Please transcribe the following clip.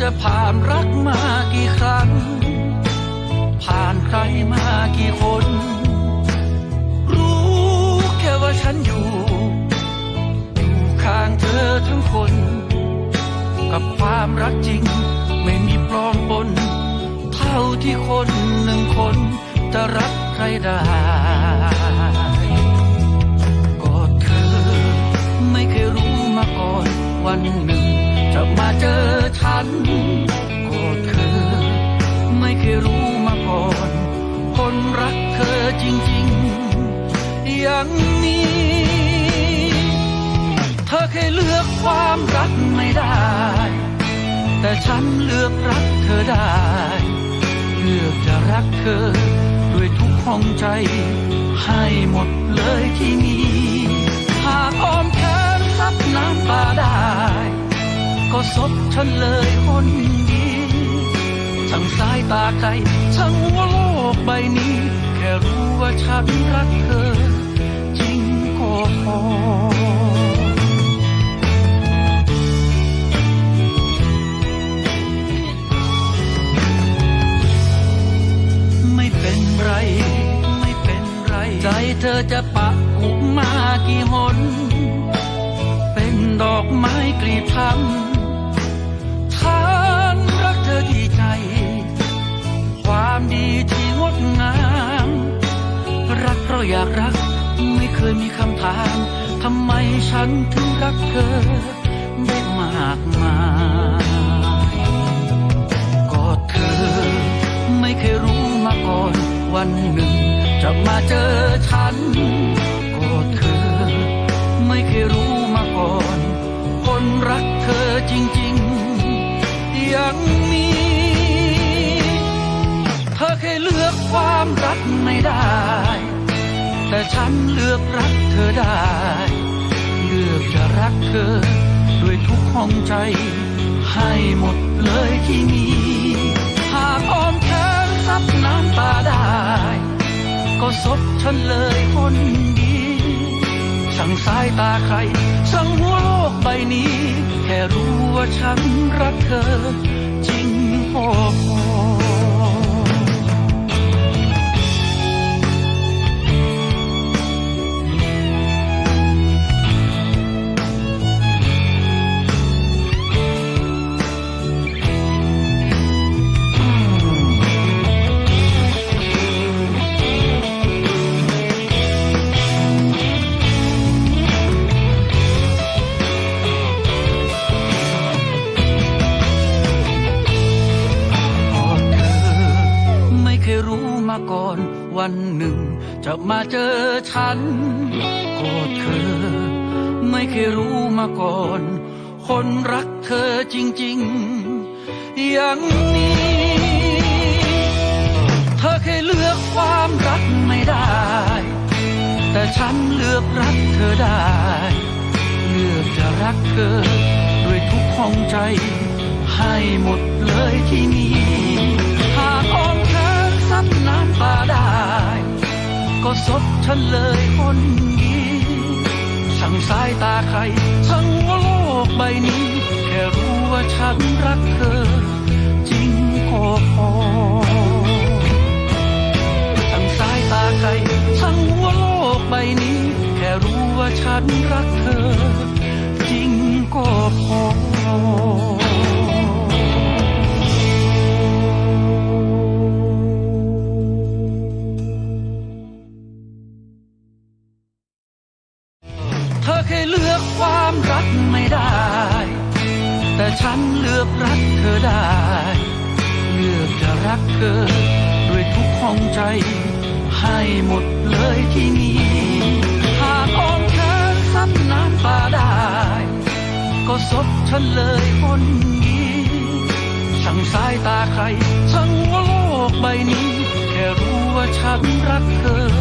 จะผ่านรักมากี่ครั้ง ผ่านใครมากี่คน รู้แค่ว่าฉันอยู่ อยู่ข้างเธอทั้งคน กับความรักจริง ไม่มีปลอมปน เท่าที่คนหนึ่งคน จะรักใครได้ก็เธอไม่เคยรู้มาก่อนวันหนึ่ง จะมาเจอ อฉันก็เธอ ไม่เคยรู้มาก่อน คนรักเธอจริงๆ อย่างนี้ เธอเคยเลือกความรักไม่ได้ แต่ฉันเลือกรักเธอได้ เลือกจะรักเธอ ด้วยทุกห้องใจ ให้หมดเลยที่มี หากอ้อมแขนซับน้ำตา ก็ซบฉันเลยคนดีช่างสายตาใครช่างว่าโลกใบนี้ แค่รู้ว่าฉันรักเธอ จริงก็พอไม่เป็นไรไม่เป็นไร ใจเธอจะปะอุมากี่หน เป็นดอกไม้กลีบทำ ความดีที่งดงาม รักเพราะอยากรัก ไม่เคยมีคำถามทำไมฉันถึงรักเธอได้มากมายก็เธอ ไม่เคยรู้มาก่อนวันหนึ่ง จะมาเจอฉันก็เธอ ไม่เคยรู้มาก่อน ความรักไม่ได้ แต่ฉันเลือกรักเธอได้ เลือกจะรักเธอ ด้วยทุกห้องใจ ให้หมดเลยที่มี หากอ้อมแขนซับน้ำตาได้ ก็ซบฉันเลยคนดีช่างสายตาใครช่างหัวโลกใบนี้ แค่รู้ว่าฉันรักเธอ จริงพอพอ ไม่เคยรู้มาก่อนวันหนึ่ง จะมาเจอฉันก็เธอ ไม่เคยรู้มาก่อน คนรักเธอจริง ๆ อย่างนี้ เธอเคยเลือกความรักไม่ได้ แต่ฉันเลือกรักเธอได้ เลือกจะรักเธอด้วยทุกห้องใจ ให้หมดเลยที่มี ก็ซบฉันเลยคนดีช่างสายตาใครช่างว่าโลกใบนี้ แค่รู้ว่าฉันรักเธอ จริงก็พอช่างสายตาใครช่างหัวโลกใบนี้ แค่รู้ว่าฉันรักเธอ จริงก็พอ ธอได้ เลือกจะรักเธอด้วยทุกของใจ ให้หมดเลยที่นี้หากอ้อนเธอซ้ำน้ำตาได้ ก็สบฉันเลยคนดีสั่งสายตาใครสั่งโลกใบนี้ แค่รู้ว่าฉันรักเธอ